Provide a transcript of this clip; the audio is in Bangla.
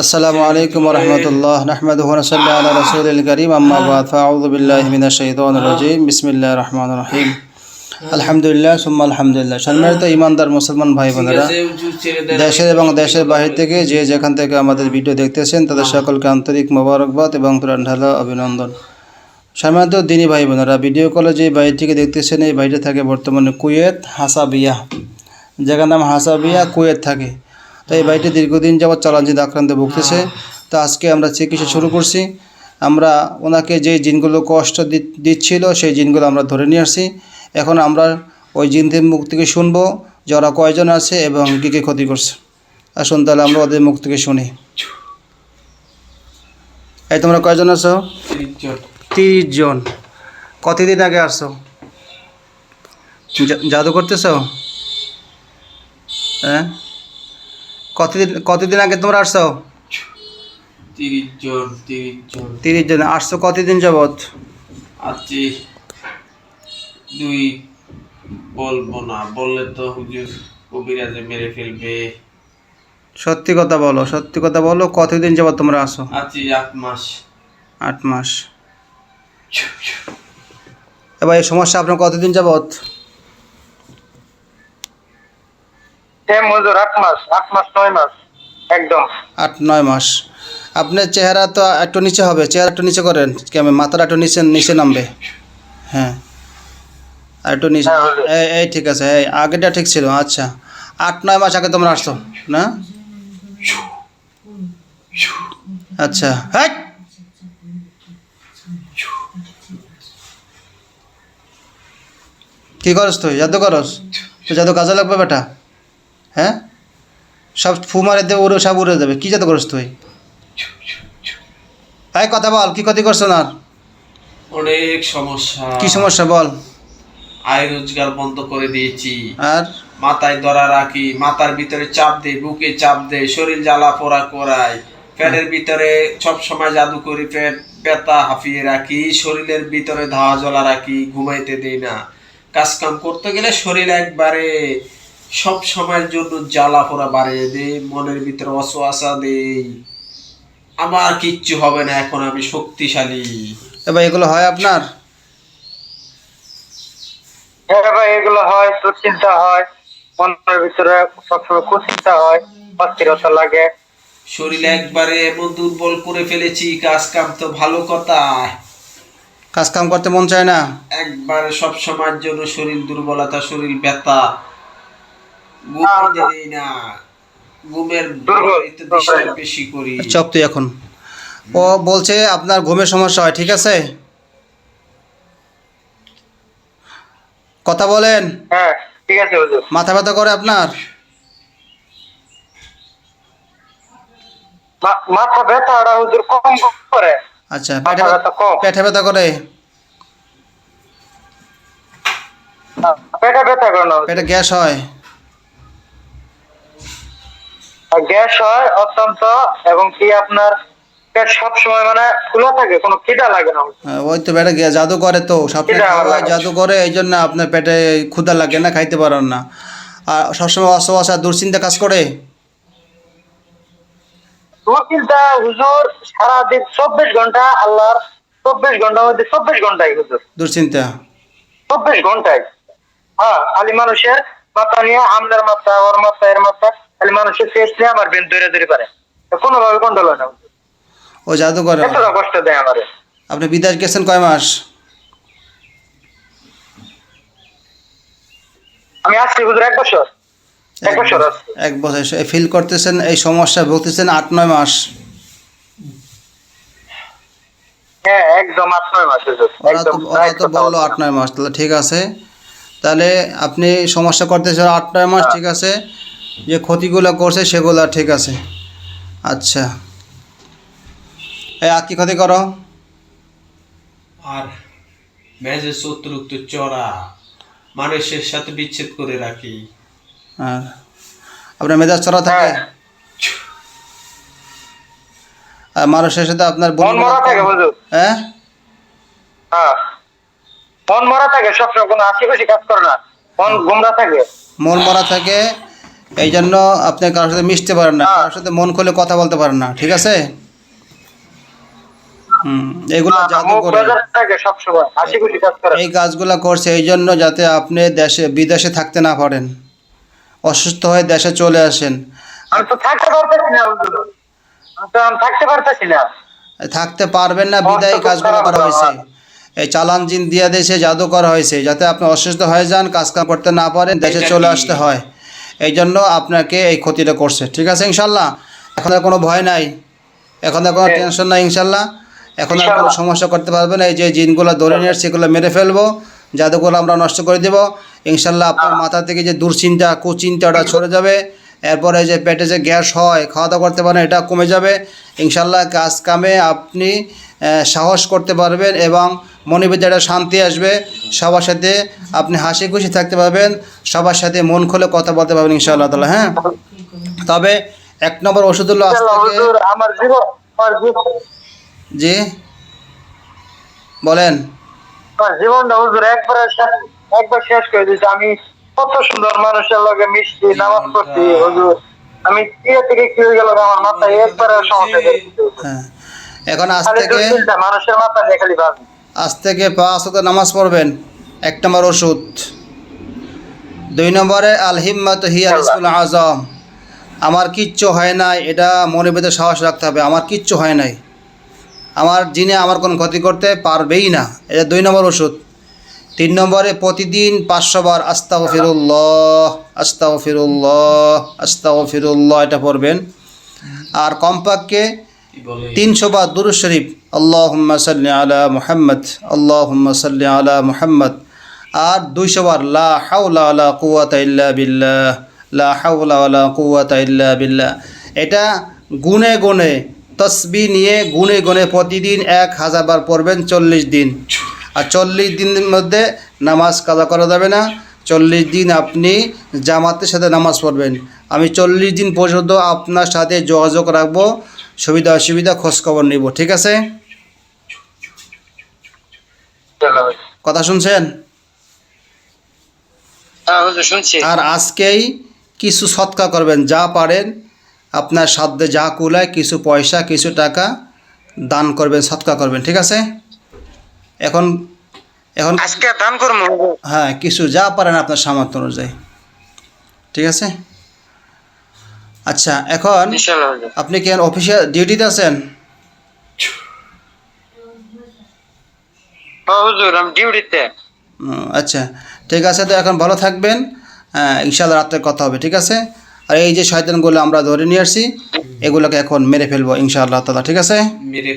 আসসালামু আলাইকুম রহমতুল্লাহ নাহমদ হুনসল্লা আল্লাহ রসুল করিম আম্মাবাদ ফাউদ্দুবিল্লাহমিনা শহীদন রাজিম বিসমিল্লা রহমান রহিম। আলহামদুলিল্লাহ সুম্মা আলহামদুলিল্লাহ। সম্মানিত ইমানদার মুসলমান ভাই বোনেরা দেশের এবং দেশের বাহির থেকে যে যেখান থেকে আমাদের ভিডিও দেখতেছেন তাদের সকলকে আন্তরিক মোবারকবাদ এবং তুরানঢালা অভিনন্দন। সম্মানিত দিনী ভাই বোনেরা ভিডিও কলে যে বাড়িটিকে দেখতেছেন এই বাড়িটা থাকে বর্তমানে কুয়েত হাসাবিয়া। জায়গার নাম হাসাবিয়া কুয়েত থাকে। তো এই বাড়িটি দীর্ঘদিন যাবৎ চালানজিদ আক্রান্ত ভুগতেছে। তো আজকে আমরা চিকিৎসা শুরু করছি। আমরা ওনাকে যে জিনগুলো কষ্ট দিচ্ছিল সেই জিনগুলো আমরা ধরে নিয়ে আসছি। এখন আমরা ওই জিনদের মুখ থেকে শুনব যে ওরা কয়জন আছে এবং কী কী ক্ষতি করছে। আসুন তাহলে আমরা ওদের মুখ থেকে শুনি। এই তোমরা কয়জন আছো? তিরিশ জন কতদিন আগে আসছো? জাদু করতেছো? হ্যাঁ? কতদিন কতদিন আগে তোমরা আসছো? তিরিশ জন তিরিশ জন। তিরিশ জন আসছো কতদিন যাবৎ? আছি দুই বলব না বললে তো হুজুর কবিরাজে মেরে ফেলবে। সত্যি কথা বলো সত্যি কথা বলো কতদিন যাবত তোমরা আসো? আছি আট মাস। আট মাস। এবার এই সমস্যা আপনার কতদিন যাবত হ্যাঁ মজুর আট মাস আট মাস নয় মাস একদম। আট নয় মাস। আপনার চেহারা তো একটু নিচে হবে চেহারা একটু নিচে করেন কেমন মাথাটা একটু নিচে নিচে নামবে? হ্যাঁ। আর একটু নিচে হ্যাঁ, এই ঠিক আছে এই আগেটা ঠিক ছিল আচ্ছা। আট নয় মাস আগে তোমরা আসছো না? আচ্ছা হ্যাঁ কি করস তুই? জাদু করস। তো জাদু কাজে লাগবে বেটা। হ্যাঁ? সব ফু মারে দেবে উড়ে সব উড়ে যাবে কি জাদু করস তুই? কথা বল কি ক্ষতি করছ না অনেক সমস্যা। কি সমস্যা বল? আয় রোজগার বন্ধ করে দিয়েছি। আর? মাথায় ধরা রাখি মাথার ভিতরে চাপ দেয় বুকে চাপ দেয় শরীর জ্বালা পোড়া করায় পেটের ভিতরে সব সময় জাদু করি পেট ব্যথা হাঁপিয়ে রাখি শরীরের ভিতরে ধাওয়া জ্বলা রাখি ঘুমাইতে দেই না। কাজ কাম করতে গেলে শরীর একবারে সব সময়ের জন্য জ্বালা পোড়া বাড়িয়ে দেয় মনের ভিতরে অসোয়াশা দেই। আমার কিচ্ছু হবে না এখন আমি শক্তিশালী। এবার এগুলো হয় আপনার? হ্যাঁ ভাই এগুলো হয় দুশ্চিন্তা হয়। মনের ভিতরে সবসময় কুচিন্তা হয় অস্থিরতা লাগে। শরীর একবারে এমন দুর্বল করে ফেলেছি কাজ কাম তো ভালো কথা। কাজ কাম করতে মন চায় না? একবারে সব সময়ের জন্য শরীর দুর্বলতা শরীর ব্যথা। ঘুমাতে দেই না। ঘুমের দুর্বল। বেশি করি। চপ তুই এখন। ও বলছে আপনার ঘুমের সমস্যা হয় ঠিক আছে? কথা বলেন। হ্যাঁ ঠিক আছে মাথা ব্যথা করে আপনার? মাথা ব্যথাটা হুজুর কম করে। আচ্ছা পেটে ব্যথা কম। পেটে ব্যথা করে? পেটে ব্যথা করে না পেটে গ্যাস হয়? গ্যাস হয় অত্যন্ত এবং কি আপনার পেট সবসময় মানে খোলা থাকে কোনো খিদা লাগে না। হ্যাঁ, ওই তো পেটে জাদু করে তো স্বপ্নে এটা আমার খাওয়ায় লাগে। জাদু করে এই জন্য আপনার পেটে ক্ষুধা লাগে না খাইতে পারেন না। আর সবসময় অসহসা দুশ্চিন্তা কাজ করে? দুশ্চিন্তা হুজুর সারাদিন চব্বিশ ঘণ্টা আল্লাহর চব্বিশ ঘণ্টার মধ্যে চব্বিশ ঘন্টাই হুজুর। দুশ্চিন্তা? চব্বিশ ঘন্টায় হ্যাঁ মানুষের মাথা নিয়ে মাথা ওর মাথা এর মাথা। খালি মানুষের শেষ নিয়ে আমার বেন ধরে ধরে পারে। কোনোভাবে কন্ট্রোল হয় না। ও জাদু করে এতটা কষ্ট দেয় আমারে। আপনি বিদেশ গেছেন কয় মাস? আমি আসছি হুজুর এক বছর। এক বছর এক বছর। ফিল করতেছেন এই সমস্যা ভুগতেছেন আট নয় মাস। হ্যাঁ একদম আট নয় মাস ওরা তো ওরা তো বলল আট নয় মাস তাহলে ঠিক আছে। তাহলে আপনি সমস্যা করতেছেন আট নয় মাস ঠিক আছে। যে ক্ষতিগুলো করছে সেগুলো ঠিক আছে। আচ্ছা। এই আর কি ক্ষতি করো? আর মেজে শত্রুক্ত চড়া মানুষের সাথে বিচ্ছেদ করে রাখি। আর আপনার মেজাজ চড়া থাকে? হ্যাঁ। আর মানুষের সাথে আপনার মন মরা থাকে হুজুর হ্যাঁ? হ্যাঁ। মন মরা থাকে সবসময় কোনো কাজ করে না। মন গুমরা থাকে। মন মরা থাকে এই জন্য আপনি কারোর সাথে মিশতে পারেন না কারোর সাথে মন খুলে কথা বলতে পারেন না ঠিক আছে? এগুলো জাদু করে। করে। এই কাজগুলো করছে এই জন্য যাতে আপনি দেশে বিদেশে থাকতে না পারেন। অসুস্থ হয়ে দেশে চলে আসেন। থাকতে পারবেন না বিদায় কাজগুলো করা করা হয়েছে। এই চালান জিন দিয়ে দেশে জাদু করা হয়েছে যাতে আপনি অসুস্থ হয়ে যান কাজ কাম করতে না পারেন দেশে চলে আসতে হয়। এই জন্য আপনাকে এই ক্ষতিটা করছে। ঠিক আছে ইনশাল্লাহ? এখন আর কোনো ভয় নাই। এখন আর কোনো হ্যাঁ। টেনশন নাই ইনশাল্লাহ? এখন আর কোনো সমস্যা করতে পারবেন। এই যে জিনগুলো ধরে নিয়ে আসছে এগুলো মেরে ফেলব। জাদুগুলো আমরা নষ্ট করে দেবো। ইনশাল্লাহ আপনার মাথা থেকে যে দুশ্চিন্তা কুচিন্তাটা সরে যাবে। এরপরে যে পেটে যে গ্যাস হয় খাওয়া দাওয়া করতে পারেন এটা কমে যাবে। ইনশাল্লাহ কাজ কামে আপনি সাহস করতে পারবেন এবং মনে ভিতরে একটা শান্তি আসবে সবার সাথে আপনি হাসি খুশি থাকতে পারবেন সবার সাথে মন খুলে কথা বলতে পারবেন ইনশাআল্লাহ তালা হ্যাঁ? তবে এক নম্বর ওষুধ হলো আজ থেকে জি। বলেন। জীবনটা হুজুর একবার একবার শেষ করে দিয়েছে। আমি কত সুন্দর মানুষের লগে মিশছি নামাজ পড়ছি হুজুর। আমি কি থেকে কি হয়ে গেল আমার মাথায় একবার সমস্যা। হ্যাঁ এখন আজ থেকে মানুষের মাথা নিয়ে খালি ভাবি আজ থেকে পাঁচ হাতে নামাজ পড়বেন। এক নম্বর ওষুধ। দুই নম্বরে আল হিম্মত হিয়া ইসমুল আজম আমার কিচ্ছু হয় নাই এটা মনে ভেতরে সাহস রাখতে হবে। আমার কিচ্ছু হয় নাই। আমার জিনে আমার কোনো ক্ষতি করতে পারবেই না। এটা দুই নম্বর ওষুধ। তিন নম্বরে প্রতিদিন পাঁচশো বার আস্তাও ফিরুল্লাহ আস্তাও ফিরুল্লাহ আস্তাও ফিরুল্লাহ এটা পড়বেন। আর কমপক্ষে তিনশো বার দুরুদ শরীফ আল্লাহ সাল্লি আলা মুহাম্মদ, আল্লাহুম্মা সাল্লি আলা মুহাম্মদ। আর দুইশো বার, লা হাওলা আলা কুওয়াতা ইল্লা বিল্লাহ, লা হাওলা আলা কুওয়াতা ইল্লা এটা গুনে গুনে, তসবি নিয়ে গুনে গুনে প্রতিদিন এক হাজার বার পড়বেন চল্লিশ দিন। আর চল্লিশ দিনের মধ্যে নামাজ কাজা করা যাবে না। চল্লিশ দিন আপনি জামাতের সাথে নামাজ পড়বেন। আমি চল্লিশ দিন পর্যন্ত আপনার সাথে যোগাযোগ রাখব। সুবিধা অসুবিধা খোঁজখবর নিব ঠিক আছে? কথা শুনছেন? হ্যাঁ আর আজকেই কিছু সৎকা করবেন যা পারেন আপনার সাধ্যে যা কুলায় কিছু পয়সা কিছু টাকা দান করবেন সৎকা করবেন ঠিক আছে? এখন এখন আজকে দান করব হ্যাঁ কিছু যা পারেন আপনার সামর্থ্য অনুযায়ী ঠিক আছে? আচ্ছা এখন আপনি কি অফিসিয়াল ডিউটিতে আছেন? আচ্ছা ঠিক আছে তো এখন ভালো থাকবেন। হ্যাঁ ইনশাল্লাহ রাত্রে কথা হবে ঠিক আছে? আর এই যে শয়তানগুলো আমরা ধরে নিয়ে আসছি এগুলোকে এখন মেরে ফেলব ইনশাআল্লাহ তালা ঠিক আছে? মেরে